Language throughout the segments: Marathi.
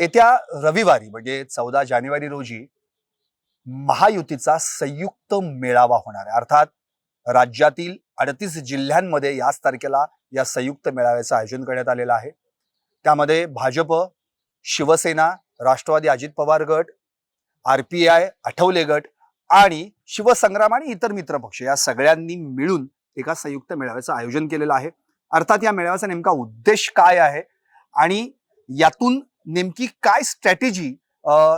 येत्या रविवारी म्हणजे चौदा जानेवारी रोजी महायुतीचा संयुक्त मेळावा होणार आहे. अर्थात राज्यातील अडतीस जिल्ह्यांमध्ये याच तारखेला या संयुक्त मेळाव्याचं आयोजन करण्यात आलेलं आहे. त्यामध्ये भाजप शिवसेना राष्ट्रवादी अजित पवार गट आर पी आय आठवले गट आणि शिवसंग्राम आणि इतर मित्रपक्ष या सगळ्यांनी मिळून एका संयुक्त मेळाव्याचं आयोजन केलेलं आहे. अर्थात या मेळाव्याचा नेमका उद्देश काय आहे? आणि यातून नेमकी काय स्ट्रॅटेजी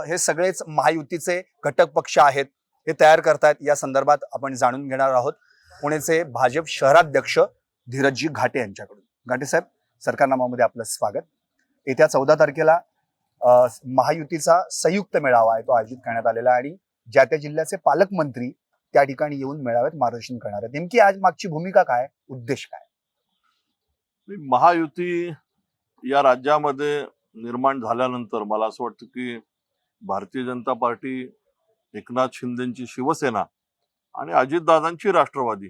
हे सगळेच महायुतीचे घटक पक्ष आहेत हे तयार करतायत या संदर्भात आपण जाणून घेणार आहोत. पुणेचे भाजप शहराध्यक्ष धीरजजी घाटे यांच्याकडून. घाटे साहेब सरकारनामामध्ये आपलं स्वागत. येत्या चौदा तारखेला महायुतीचा संयुक्त मेळावा आहे तो आयोजित करण्यात आलेला आहे आणि ज्या त्या जिल्ह्याचे पालकमंत्री त्या ठिकाणी येऊन मेळाव्यात मार्गदर्शन करणार आहेत. नेमकी आज मागची भूमिका काय? उद्देश काय? महायुती या राज्यामध्ये निर्माण झाल्यानंतर मला असं वाटतं की भारतीय जनता पार्टी एकनाथ शिंदेची शिवसेना आणि अजितदादांची राष्ट्रवादी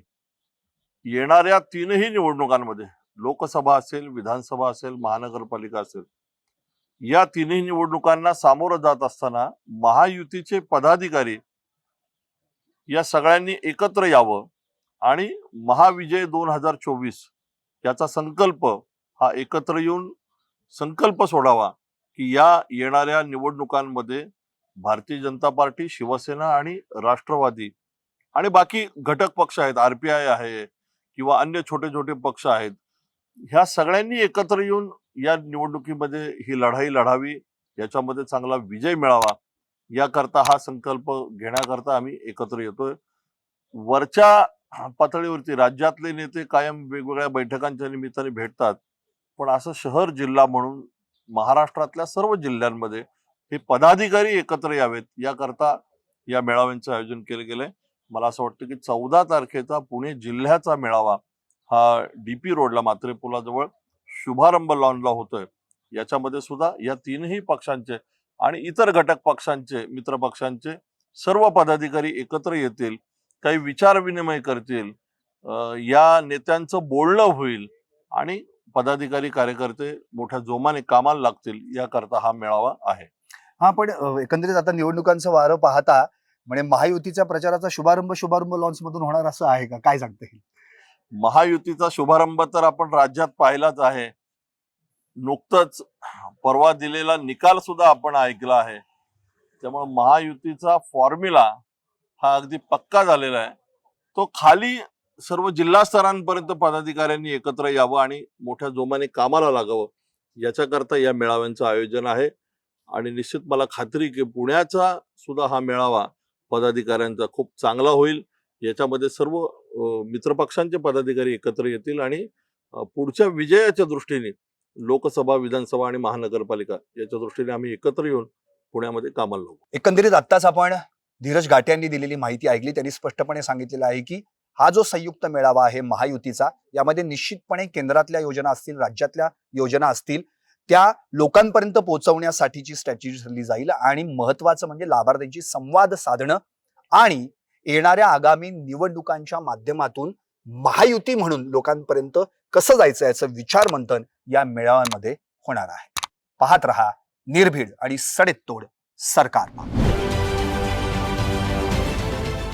येणाऱ्या तीनही निवडणुकांमध्ये लोकसभा असेल विधानसभा असेल महानगरपालिका असेल या तिन्ही निवडणुकांना सामोरं जात असताना महायुतीचे पदाधिकारी या सगळ्यांनी एकत्र यावं आणि महाविजय दोन हजार चोवीस याचा संकल्प हा एकत्र येऊन संकल्प सोडावा की या येणाऱ्या निवडणुकांमध्ये भारतीय जनता पार्टी शिवसेना आणि राष्ट्रवादी आणि बाकी घटक पक्ष आहेत आर पी आय आहे किंवा अन्य छोटे छोटे पक्ष आहेत ह्या सगळ्यांनी एकत्र येऊन या निवडणुकीमध्ये ही लढाई लढावी याच्यामध्ये चांगला विजय मिळावा याकरता हा संकल्प घेण्याकरता आम्ही एकत्र येतोय. वरच्या पातळीवरती राज्यातले नेते कायम वेगवेगळ्या बैठकांच्या निमित्ताने भेटतात. पण असं शहर जिल्हा म्हणून महाराष्ट्रातल्या सर्व जिल्ह्यांमध्ये हे पदाधिकारी एकत्र यावेत याकरता या मेळाव्यांचं आयोजन केलं गेलंय. मला असं वाटतं की चौदा तारखेचा पुणे जिल्ह्याचा मेळावा हा डीपी रोडला मात्रे पुलाजवळ शुभारंभ लॉनला होतोय. याच्यामध्ये सुद्धा या तीनही पक्षांचे आणि इतर घटक पक्षांचे मित्र पक्षांचे सर्व पदाधिकारी एकत्र येतील काही विचार विनिमय करतील या नेत्यांचं बोलणं होईल आणि पदाधिकारी कार्यकर्ते मोठ्या जोमाने कामाला लागतील याकरता हा मेळावा आहे. हा पण एकंदरीत आता निवडणुकांचं वारं पाहता म्हणजे महायुतीच्या प्रचाराचा शुभारंभ शुभारंभ लॉन्च मधून होणार असं आहे का? काय सांगता येईल? महायुतीचा शुभारंभ तर आपण राज्यात पाहिलाच आहे. नुकतंच परवा दिलेला निकाल सुद्धा आपण ऐकला आहे. त्यामुळे महायुतीचा फॉर्म्युला हा अगदी पक्का झालेला आहे. तो खाली सर्व जिल्हा स्तरांपर्यंत पदाधिकाऱ्यांनी एकत्र यावं आणि मोठ्या जोमाने कामाला लागावं याच्याकरता या मेळाव्यांचं आयोजन आहे. आणि निश्चित मला खात्री की पुण्याचा सुद्धा हा मेळावा पदाधिकाऱ्यांचा खूप चांगला होईल. याच्यामध्ये सर्व मित्रपक्षांचे पदाधिकारी एकत्र येतील आणि पुढच्या विजयाच्या दृष्टीने लोकसभा विधानसभा आणि महानगरपालिका याच्या दृष्टीने आम्ही एकत्र येऊन पुण्यामध्ये कामाला लागू एकंदरीत आत्ताच आपण धीरज घाटे यांनी दिलेली माहिती ऐकली. त्यांनी स्पष्टपणे सांगितलेलं आहे की हा जो संयुक्त मेळावा आहे महायुतीचा यामध्ये निश्चितपणे केंद्रातल्या योजना असतील राज्यातल्या योजना असतील त्या लोकांपर्यंत पोहोचवण्यासाठीची स्ट्रॅटेजी ठरली जाईल आणि महत्वाचं म्हणजे लाभार्थ्यांची संवाद साधणं आणि येणाऱ्या आगामी निवडणुकांच्या माध्यमातून महायुती म्हणून लोकांपर्यंत कसं जायचं याचं विचार मंथन या मेळाव्यांमध्ये होणार आहे. पाहत रहा निर्भीड आणि सडेतोड सरकार